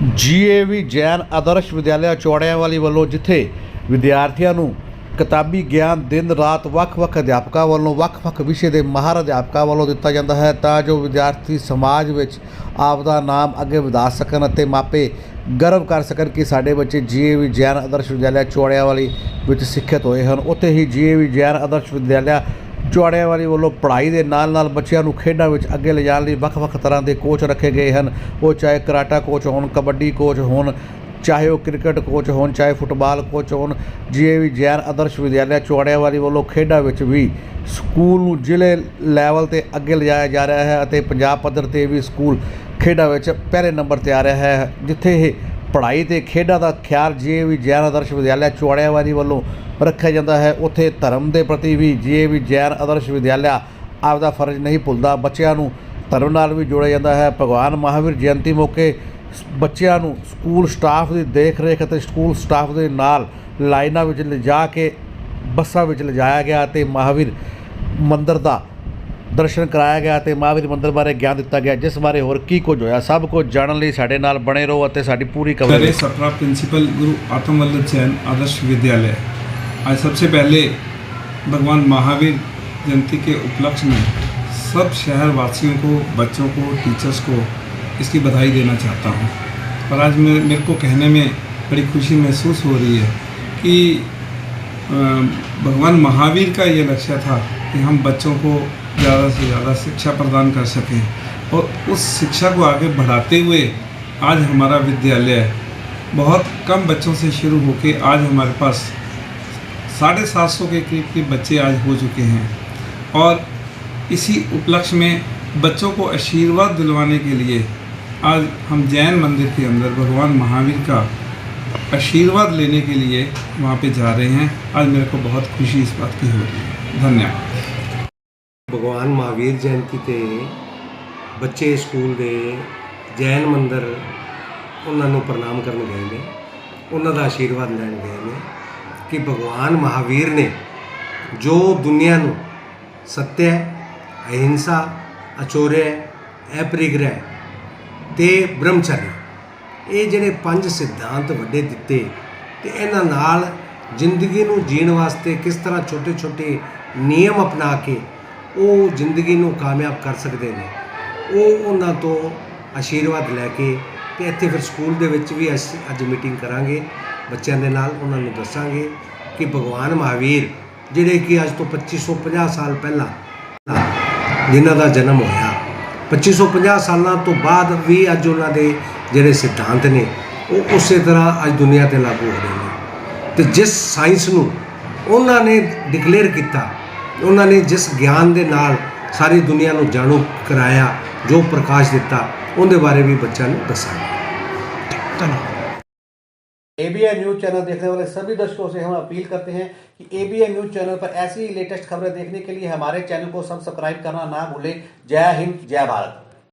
ਜੀਏਵੀ ਜੈਨ ਆਦਰਸ਼ ਵਿਦਿਆਲਿਆ ਚੌੜਿਆਂ ਵਾਲੀ ਵੱਲੋਂ ਜਿੱਥੇ ਵਿਦਿਆਰਥੀਆਂ ਨੂੰ ਕਿਤਾਬੀ ਗਿਆਨ ਦਿਨ ਰਾਤ ਵੱਖ-ਵੱਖ ਅਧਿਆਪਕਾਂ ਵੱਲੋਂ ਵੱਖ-ਵੱਖ ਵਿਸ਼ੇ ਦੇ ਮਾਹਰ ਅਧਿਆਪਕਾਂ ਵੱਲੋਂ ਦਿੱਤਾ ਜਾਂਦਾ ਹੈ ਤਾਂ ਜੋ ਵਿਦਿਆਰਥੀ ਸਮਾਜ ਵਿੱਚ ਆਪਦਾ ਨਾਮ ਅੱਗੇ ਵਧਾ ਸਕਣ ਅਤੇ ਮਾਪੇ ਗਰਵ ਕਰ ਸਕਣ ਕਿ ਸਾਡੇ ਬੱਚੇ ਜੀਏਵੀ ਜੈਨ ਆਦਰਸ਼ ਵਿਦਿਆਲਿਆ ਚੌੜਿਆਂ ਵਾਲੀ ਵਿੱਚ ਸਿੱਖਿਅਤ ਹੋਏ ਹਨ। ਉੱਥੇ ਹੀ ਜੀਏਵੀ ਜੈਨ ਆਦਰਸ਼ ਵਿਦਿਆਲਿਆ ਚੌੜਿਆਂ ਵੱਲੋਂ ਪੜ੍ਹਾਈ ਦੇ ਨਾਲ-ਨਾਲ ਬੱਚਿਆਂ ਨੂੰ ਖੇਡਾਂ ਵਿੱਚ ਅੱਗੇ ਲਿਜਾਣ ਲਈ ਵੱਖ-ਵੱਖ ਤਰ੍ਹਾਂ ਦੇ ਕੋਚ ਰੱਖੇ ਗਏ ਹਨ। ਉਹ ਚਾਹੇ ਕਰਾਟਾ ਕੋਚ ਹੋਣ, ਕਬੱਡੀ ਕੋਚ ਹੋਣ, ਚਾਹੇ ਉਹ ਕ੍ਰਿਕਟ ਕੋਚ ਹੋਣ, ਚਾਹੇ ਫੁੱਟਬਾਲ ਕੋਚ ਹੋਣ ਜੀਏਵੀ ਜੈਨ ਆਦਰਸ਼ ਵਿਦਿਆਲਿਆ ਚੌੜਿਆਂ ਵੱਲੋਂ ਖੇਡਾਂ ਵਿੱਚ ਵੀ ਸਕੂਲ ਨੂੰ ਜ਼ਿਲ੍ਹੇ ਲੈਵਲ ਤੇ ਅੱਗੇ ਲਿਜਾਇਆ ਜਾ ਰਿਹਾ ਹੈ ਅਤੇ ਪੰਜਾਬ ਪੱਧਰ ਤੇ ਵੀ ਸਕੂਲ ਖੇਡਾਂ ਵਿੱਚ ਪਹਿਲੇ ਨੰਬਰ ਤੇ ਆ ਰਿਹਾ ਹੈ, ਜਿੱਥੇ ਇਹ ਪੜ੍ਹਾਈ ਤੇ ਖੇਡਾਂ ਦਾ ਖਿਆਲ ਜੇ ਵੀ ਜੈਨ ਆਦਰਸ਼ ਵਿਦਿਆਲਿਆ ਚੌੜਿਆਂ ਵੱਲੋਂ ਰੱਖਿਆ ਜਾਂਦਾ ਹੈ, ਉੱਥੇ ਧਰਮ ਦੇ ਪ੍ਰਤੀ ਵੀ ਜੇ ਵੀ ਜੈਨ ਆਦਰਸ਼ ਵਿਦਿਆਲਿਆ ਆਪਦਾ ਫਰਜ਼ ਨਹੀਂ ਭੁੱਲਦਾ, ਬੱਚਿਆਂ ਨੂੰ ਧਰਮ ਨਾਲ ਵੀ ਜੋੜਿਆ ਜਾਂਦਾ ਹੈ। ਭਗਵਾਨ ਮਹਾਵੀਰ ਜਯੰਤੀ ਮੌਕੇ ਸ- ਬੱਚਿਆਂ ਨੂੰ ਸਕੂਲ ਸਟਾਫ ਦੀ ਦੇਖ ਰੇਖ ਅਤੇ ਸਕੂਲ ਸਟਾਫ ਦੇ ਨਾਲ ਲਾਈਨਾਂ ਵਿੱਚ ਲਿਜਾ ਕੇ ਬੱਸਾਂ ਵਿੱਚ ਲਿਜਾਇਆ ਗਿਆ ਅਤੇ ਮਹਾਵੀਰ ਮੰਦਰ ਦਾ ਦਰਸ਼ਨ ਕਰਾਇਆ ਗਿਆ ਤੇ ਮਹਾਵੀਰ ਮੰਦਿਰ ਬਾਰੇ ਗਿਆਨ ਦਿੱਤਾ ਗਿਆ ਜਿਸ ਬਾਰੇ ਹੋਰ ਕੀ ਕੁਝ ਹੋਇਆ ਸਭ ਕੁਝ ਜਾਣਨ ਲਈ ਸਾਡੇ ਨਾਲ ਬਣੇ ਰਹੋ ਅਤੇ ਸਾਡੀ ਪੂਰੀ मेरे ਕਵਰੇਜ सपरा प्रिंसिपल गुरु आत्म वल्लभ जैन आदर्श विद्यालय आज सबसे पहले भगवान महावीर जयंती के उपलक्ष्य में सब शहर वासियों को बच्चों को टीचर्स को इसकी बधाई देना चाहता हूँ और आज मेरे मेरे को कहने में बड़ी खुशी महसूस हो रही है कि अ, भगवान महावीर का ये लक्ष्य था कि हम बच्चों को ज़्यादा से ज़्यादा शिक्षा प्रदान कर सकें। और उस शिक्षा को आगे बढ़ाते हुए आज हमारा विद्यालय बहुत कम बच्चों से शुरू होके आज हमारे पास साढ़े सात सौ के करीब के बच्चे आज हो चुके हैं। और इसी उपलक्ष्य में बच्चों को आशीर्वाद दिलवाने के लिए आज हम जैन मंदिर के अंदर भगवान महावीर का आशीर्वाद लेने के लिए वहाँ पे जा रहे हैं। आज मेरे को बहुत खुशी इस बात की हो रही है। धन्यवाद। ਭਗਵਾਨ ਮਹਾਵੀਰ ਜਯੰਤੀ ਤੇ ਬੱਚੇ ਸਕੂਲ ਦੇ ਜੈਨ ਮੰਦਰ, ਉਹਨਾਂ ਨੂੰ ਪ੍ਰਣਾਮ ਕਰਨ ਗਏ ਨੇ। ਉਹਨਾਂ ਦਾ ਆਸ਼ੀਰਵਾਦ ਲੈਣ ਗਏ ਨੇ ਕਿ ਭਗਵਾਨ ਮਹਾਵੀਰ ਨੇ ਜੋ ਦੁਨੀਆ ਨੂੰ ਸਤਿਆ, ਅਹਿੰਸਾ ਅਚੋਰਯ ਅਪਰਿਗ੍ਰਹਿ ਤੇ ਬ੍ਰਹਮਚਰਯ ਇਹ ਜਿਹੜੇ ਪੰਜ ਸਿਧਾਂਤ ਵੱਡੇ ਦਿੱਤੇ ਤੇ ਇਹਨਾਂ ਨਾਲ ਜ਼ਿੰਦਗੀ ਨੂੰ ਜੀਣ ਵਾਸਤੇ ਕਿਸ ਤਰ੍ਹਾਂ ਛੋਟੇ-ਛੋਟੇ ਨਿਯਮ ਅਪਣਾ ਕੇ ਉਹ ਜ਼ਿੰਦਗੀ ਨੂੰ ਕਾਮਯਾਬ ਕਰ ਸਕਦੇ ਨੇ। ਉਹ ਉਹਨਾਂ ਤੋਂ ਆਸ਼ੀਰਵਾਦ ਲੈ ਕੇ ਤੇ ਇੱਥੇ ਫਿਰ ਸਕੂਲ ਦੇ ਵਿੱਚ ਵੀ ਅਸੀਂ ਅੱਜ ਮੀਟਿੰਗ ਕਰਾਂਗੇ। ਬੱਚਿਆਂ ਦੇ ਨਾਲ ਉਹਨਾਂ ਨੂੰ ਦੱਸਾਂਗੇ ਕਿ ਭਗਵਾਨ ਮਹਾਵੀਰ, ਜਿਹੜੇ ਕਿ ਅੱਜ ਤੋਂ 2550 ਸਾਲ ਪਹਿਲਾਂ ਜਿਨ੍ਹਾਂ ਦਾ ਜਨਮ ਹੋਇਆ 2550 ਸਾਲਾਂ ਤੋਂ ਬਾਅਦ ਵੀ ਅੱਜ ਉਹਨਾਂ ਦੇ ਜਿਹੜੇ ਸਿਧਾਂਤ ਨੇ, ਉਹ ਉਸੇ ਤਰ੍ਹਾਂ ਅੱਜ ਦੁਨੀਆ ਤੇ ਲਾਗੂ ਹੋ ਰਹੇ ਨੇ। ਤੇ ਜਿਸ ਸਾਇੰਸ ਨੂੰ ਉਹਨਾਂ ਨੇ ਡਿਕਲੇਅਰ ਕੀਤਾ ਉਹਨਾਂ ਨੇ ਜਿਸ ਗਿਆਨ ਦੇ ਨਾਲ ਸਾਰੀ ਦੁਨੀਆ ਨੂੰ ਜਾਣੂ ਕਰਾਇਆ ਜੋ ਪ੍ਰਕਾਸ਼ ਦਿੱਤਾ ਉਹਦੇ ਬਾਰੇ ਵੀ ਬੱਚਿਆਂ ਨੂੰ ਦੱਸਾਂਗੇ ਧੰਨਵਾਦ एबीएन न्यूज चैनल देखने वाले सभी दर्शकों से हम अपील करते हैं कि एबीएन न्यूज चैनल पर ऐसी ही लेटेस्ट खबरें देखने के लिए हमारे चैनल को सब्सक्राइब करना ना भूलें जय हिंद जय भारत